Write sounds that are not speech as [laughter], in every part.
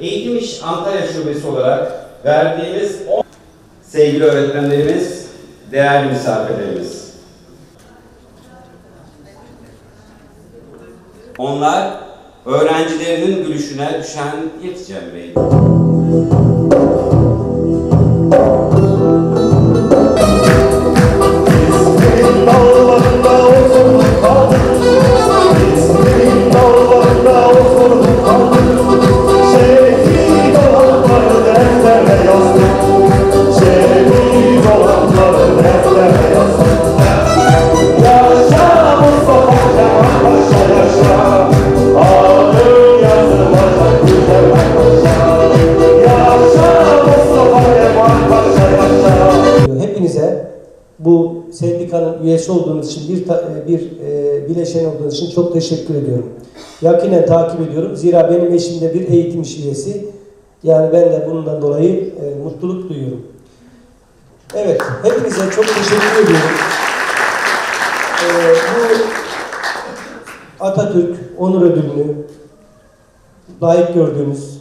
Eğitim İş Antalya Şubesi olarak verdiğimiz on- sevgili öğretmenlerimiz, değerli misafirlerimiz. Onlar öğrencilerinin gülüşüne düşen yeteceğim bey. Üyesi olduğunuz için, bir ta- bir e, bileşen olduğunuz için çok teşekkür ediyorum. Yakinen takip ediyorum. Zira benim eşim de bir eğitim üyesi. Yani ben de bundan dolayı e, mutluluk duyuyorum. Evet, hepinize çok teşekkür ediyorum. E, bu Atatürk Onur Ödülünü layık gördüğümüz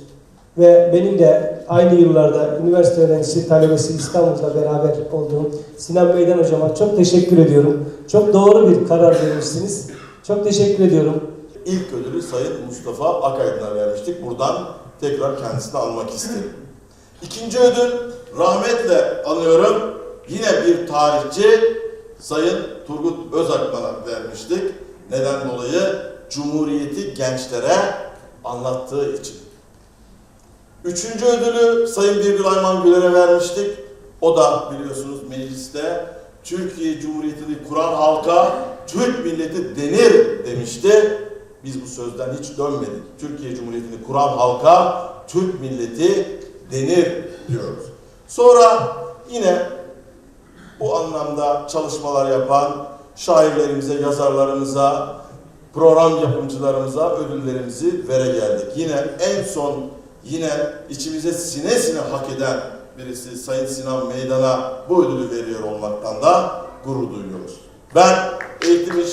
ve benim de aynı yıllarda üniversite öğrencisi talebesi İstanbul'da beraber olduğum Sinan Bey'den hocama çok teşekkür ediyorum. Çok doğru bir karar vermişsiniz. Çok teşekkür ediyorum. İlk ödülü Sayın Mustafa Akaydın'a vermiştik. Buradan tekrar kendisini almak isterim. İkinci ödül rahmetle anıyorum. Yine bir tarihçi Sayın Turgut Özakman'a vermiştik. Neden dolayı? Cumhuriyeti gençlere anlattığı için. Üçüncü ödülü Sayın Birgül Ayman Güler'e vermiştik. O da biliyorsunuz mecliste Türkiye Cumhuriyeti'ni kuran halka Türk milleti denir demişti. Biz bu sözden hiç dönmedik. Türkiye Cumhuriyeti'ni kuran halka Türk milleti denir diyoruz. Sonra yine bu anlamda çalışmalar yapan şairlerimize, yazarlarımıza, program yapımcılarımıza ödüllerimizi vere geldik. Yine en son yine içimize sine sine hak eden birisi Sayın Sinan Meydan'a bu ödülü veriyor olmaktan da gurur duyuyoruz. Ben eğitim iş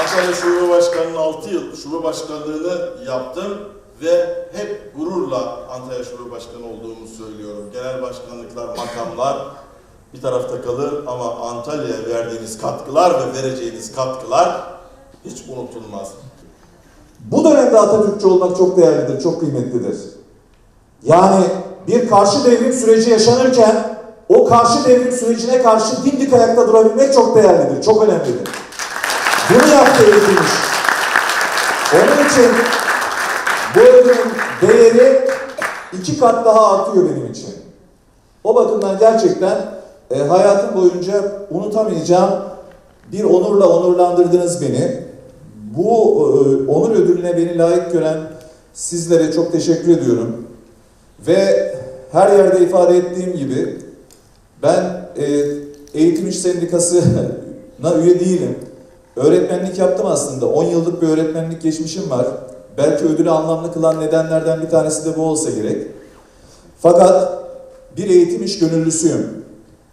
Antalya Şube Başkanı'nın 6 yıl şube başkanlığını yaptım ve hep gururla Antalya Şube Başkanı olduğumu söylüyorum. Genel başkanlıklar, makamlar bir tarafta kalır ama Antalya'ya verdiğiniz katkılar ve vereceğiniz katkılar hiç unutulmaz. Bu dönemde Atatürkçü olmak çok değerlidir, çok kıymetlidir. Yani bir karşı devrim süreci yaşanırken o karşı devrim sürecine karşı dimdik ayakta durabilmek çok değerlidir, çok önemlidir. Bunu yaptı eğitimmiş. Onun için bu ödülün değeri iki kat daha artıyor benim için. O bakımdan gerçekten e, hayatım boyunca unutamayacağım bir onurla onurlandırdınız beni. Bu e, onur ödülüne beni layık gören sizlere çok teşekkür ediyorum. Ve her yerde ifade ettiğim gibi ben e, Eğitim İş Sendikası'na [laughs] üye değilim. Öğretmenlik yaptım aslında. 10 yıllık bir öğretmenlik geçmişim var. Belki ödülü anlamlı kılan nedenlerden bir tanesi de bu olsa gerek. Fakat bir eğitim iş gönüllüsüyüm.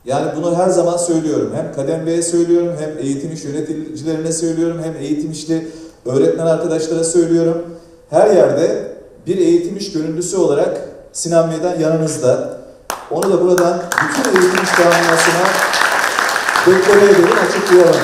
Yani bunu her zaman söylüyorum. Hem Kadem Bey'e söylüyorum, hem eğitim iş yöneticilerine söylüyorum, hem eğitim işli öğretmen arkadaşlara söylüyorum. Her yerde bir eğitim iş gönüllüsü olarak Sinan Bey'den yanınızda. Onu da buradan bütün eğitim iş camiasına deklare edelim, açıklayalım.